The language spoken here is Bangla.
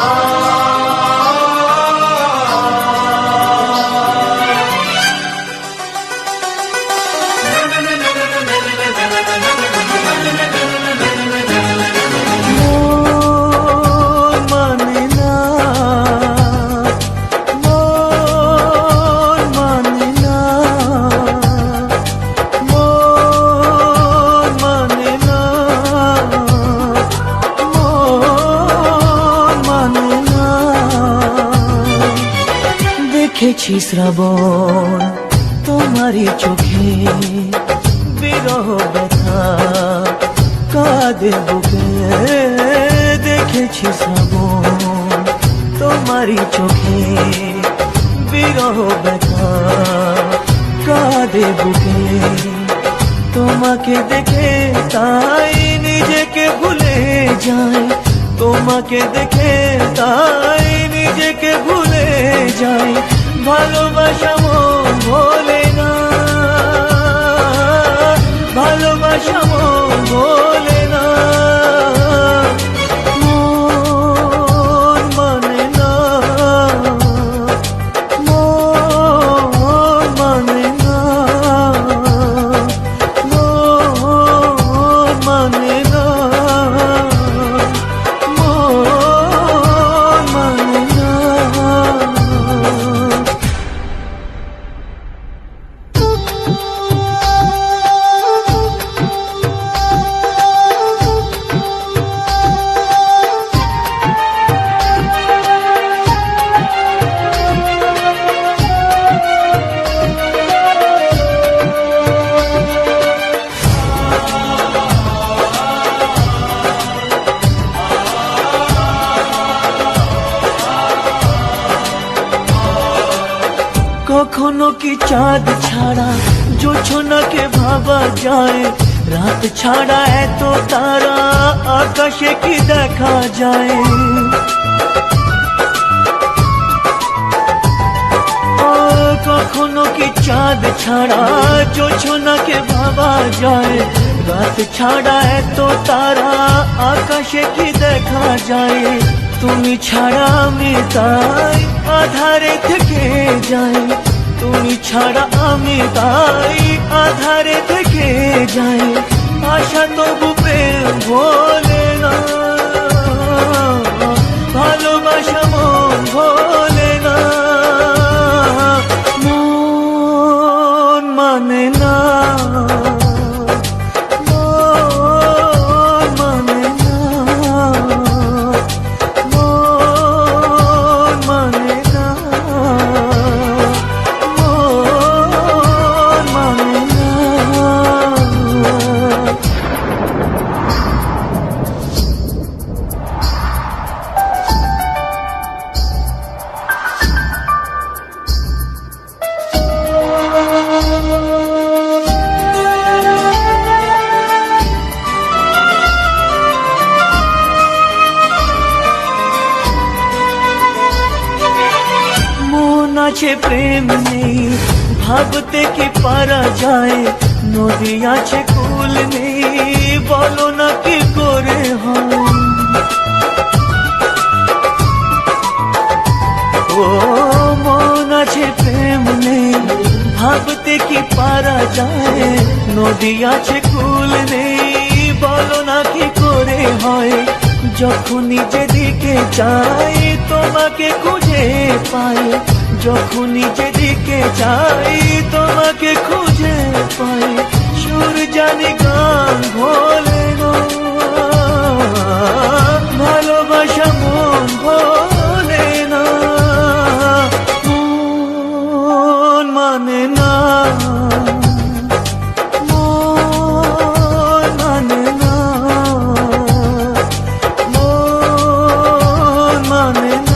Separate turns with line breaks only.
মন দেখেছি শ্রাবণ। তোমারই চোখে বিরহ ব্যথা কাঁদে বুকে দেখেছি শ্রাবণ। তোমারই চোখে বিরহ ব্যথা কাঁদে বুকে তোমাকে দেখে তাই নিজেকে ভুলে যাই। তোমাকে দেখে তাই কখনো কি চাঁদ ছাড়া? জোছনাকে ভাবা যায়। রাত ছাড়া এত তারা, আকাশে কি দেখা যায়? কখনো কি চাঁদ ছাড়া? জোছনাকে ভাবা যায়। রাত ছাড়া এত তারা, আকাশে কি দেখা যায়? তুমি ছাড়া আমি তাই আধারে থেকে যাই। তুমি ছাড়া আমি তাই আধারে থেকে যাই। আশা তবু প্রেম ভোলে না। আছে প্রেম নেই ভাবতে কি পারা যায় নদী আছে কুল নেই বলো না কি করে ও মন আছে প্রেম নেই ভাবতে কি পারা যায় নদী আছে কুল নেই বলো না কি করে হয় যখনই যেদিকে চাই তোমাকে খুঁজে পাই যখনই যেদিকে চাই, তোমাকে খুঁজে পাই। সুর জানি গান ভোলে ভালোবাসা মন ভোলে না, মন মানে না। মানে মানে